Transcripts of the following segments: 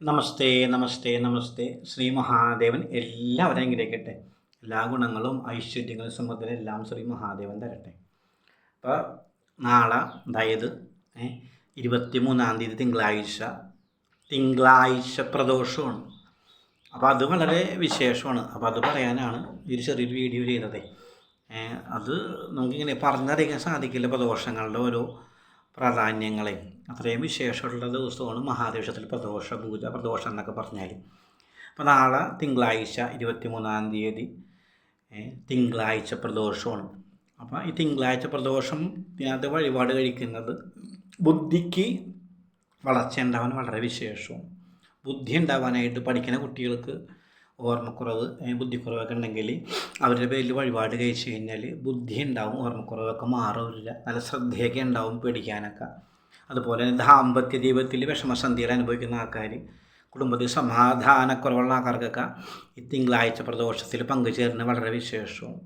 നമസ്തേ നമസ്തേ നമസ്തേ. ശ്രീ മഹാദേവൻ എല്ലാവരെയും ഗ്രഹിക്കട്ടെ. എല്ലാ ഗുണങ്ങളും ഐശ്വര്യങ്ങളും സമൃദ്ധിയും എല്ലാം ശ്രീ മഹാദേവൻ തരട്ടെ. അപ്പോൾ നാളെ അതായത് ഇരുപത്തി മൂന്നാം തീയതി തിങ്കളാഴ്ച തിങ്കളാഴ്ച പ്രദോഷമാണ്. അപ്പോൾ അത് വളരെ വിശേഷമാണ്. അപ്പോൾ അത് പറയാനാണ് ഒരു ചെറിയൊരു വീഡിയോ ചെയ്തത്. അത് നമുക്കിങ്ങനെ പറഞ്ഞറിയിക്കാൻ സാധിക്കില്ല പ്രദോഷങ്ങളുടെ ഓരോ പ്രാധാന്യങ്ങളെ അത്രയും വിശേഷമുള്ള ദിവസമാണ് മഹാദേശത്തിൽ പ്രദോഷ പൂജ പ്രദോഷം എന്നൊക്കെ പറഞ്ഞാൽ. അപ്പോൾ നാളെ തിങ്കളാഴ്ച ഇരുപത്തി മൂന്നാം തീയതി തിങ്കളാഴ്ച പ്രദോഷമാണ്. അപ്പോൾ ഈ തിങ്കളാഴ്ച പ്രദോഷം ഇതിനകത്ത് വഴിപാട് കഴിക്കുന്നത് ബുദ്ധിക്ക് വളർച്ച ഉണ്ടാവാൻ വളരെ വിശേഷവും. ബുദ്ധി ഉണ്ടാവാനായിട്ട് പഠിക്കുന്ന കുട്ടികൾക്ക് ഓർമ്മക്കുറവ് ബുദ്ധിക്കുറവൊക്കെ ഉണ്ടെങ്കിൽ അവരുടെ പേരിൽ വഴിപാട് കഴിച്ചു കഴിഞ്ഞാൽ ബുദ്ധി ഉണ്ടാവും ഓർമ്മക്കുറവൊക്കെ മാറില്ല. നല്ല ശ്രദ്ധയൊക്കെ ഉണ്ടാവും പേടിക്കാനൊക്കെ. അതുപോലെ തന്നെ ദാമ്പത്യ ദീപത്തിൽ വിഷമസന്ധികൾ അനുഭവിക്കുന്ന ആൾക്കാർ കുടുംബത്തിൽ സമാധാനക്കുറവുള്ള ആൾക്കാർക്കൊക്കെ ഈ തിങ്കളാഴ്ച പ്രദോഷത്തിൽ പങ്കുചേരുന്ന വളരെ വിശേഷവും.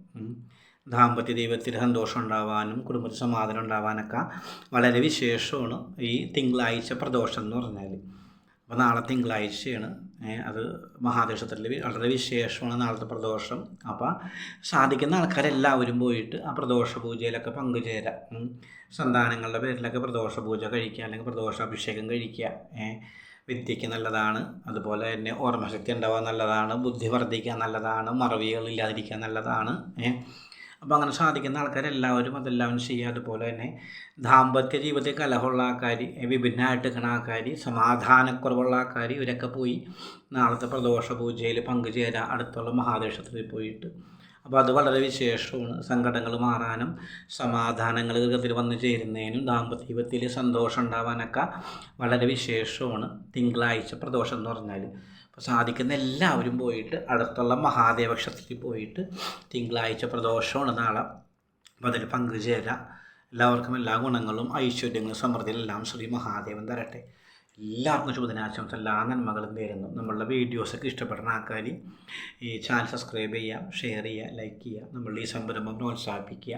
ദാമ്പത്യ ദൈവത്തിൽ സന്തോഷം ഉണ്ടാവാനും കുടുംബത്തിൽ സമാധാനം ഉണ്ടാവാനൊക്കെ വളരെ വിശേഷമാണ് ഈ തിങ്കളാഴ്ച പ്രദോഷം എന്ന് പറഞ്ഞാൽ. അപ്പോൾ നാളെ തിങ്കളാഴ്ചയാണ്. അത് മഹാദേശത്തിൽ വളരെ വിശേഷമാണ് നാളത്തെ പ്രദോഷം. അപ്പോൾ സാധിക്കുന്ന ആൾക്കാരെല്ലാവരും പോയിട്ട് ആ പ്രദോഷ പൂജയിലൊക്കെ പങ്കുചേരാം സന്താനങ്ങളുടെ പേരിലൊക്കെ പ്രദോഷ പൂജ കഴിക്കുക അല്ലെങ്കിൽ പ്രദോഷാഭിഷേകം കഴിക്കുക. ഏ, വിദ്യയ്ക്ക് നല്ലതാണ്. അതുപോലെ തന്നെ ഓർമ്മശക്തി ഉണ്ടാവാൻ നല്ലതാണ്. ബുദ്ധി വർദ്ധിക്കാൻ നല്ലതാണ്. മറവികൾ ഇല്ലാതിരിക്കാൻ നല്ലതാണ്. അപ്പോൾ അങ്ങനെ സാധിക്കുന്ന ആൾക്കാരെല്ലാവരും അതെല്ലാവരും ചെയ്യുക. അതുപോലെ തന്നെ ദാമ്പത്യ ജീവിതത്തിൽ കലഹമുള്ള ആൾക്കാർ വിഭിന്നമായിട്ട് നിൽക്കുന്ന ആൾക്കാർ സമാധാനക്കുറവുള്ള ആൾക്കാർ ഇവരൊക്കെ പോയി നാളത്തെ പ്രദോഷ പൂജയിൽ പങ്കുചേരുക അടുത്തുള്ള മഹാദേശത്തിൽ പോയിട്ട്. അപ്പോൾ അത് വളരെ വിശേഷമാണ്. സങ്കടങ്ങൾ മാറാനും സമാധാനങ്ങൾ ഗൃഹത്തിൽ വന്നു ചേരുന്നതിനും ദാമ്പത്യ ജീവിതത്തിൽ സന്തോഷം ഉണ്ടാവാനൊക്കെ വളരെ വിശേഷമാണ്. തിങ്കളാഴ്ച പ്രദോഷം എന്ന് പറഞ്ഞാൽ സാധിക്കുന്ന എല്ലാവരും പോയിട്ട് അടുത്തുള്ള മഹാദേവ ക്ഷേത്രത്തിൽ പോയിട്ട് തിങ്കളാഴ്ച പ്രദോഷമാണ് നാളെ. അപ്പോൾ അതിൽ പങ്കുചേരാം എല്ലാവർക്കും എല്ലാ ഗുണങ്ങളും ഐശ്വര്യങ്ങളും സമൃദ്ധിയും എല്ലാം ശ്രീ മഹാദേവൻ തരട്ടെ. എല്ലാവർക്കും ശുഭദിനാശംസ. എല്ലാ നന്മകളും നേരുന്നു. നമ്മളുടെ വീഡിയോസൊക്കെ ഇഷ്ടപ്പെടുന്ന ആൾക്കാർ ഈ ചാനൽ സബ്സ്ക്രൈബ് ചെയ്യുക ഷെയർ ചെയ്യുക ലൈക്ക് ചെയ്യുക നമ്മളുടെ ഈ സംരംഭം പ്രോത്സാഹിപ്പിക്കുക.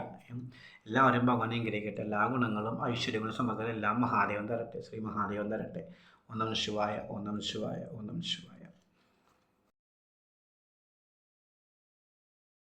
എല്ലാവരും ഭഗവാൻ അനുഗ്രഹിക്കട്ടെ. എല്ലാ ഗുണങ്ങളും ഐശ്വര്യങ്ങളും സമൃദ്ധിയും എല്ലാം മഹാദേവൻ തരട്ടെ. ശ്രീ മഹാദേവൻ തരട്ടെ. ഒന്നാം ശിവായ ഒന്നാം ശിവായ ഒന്നാം ശിവായ.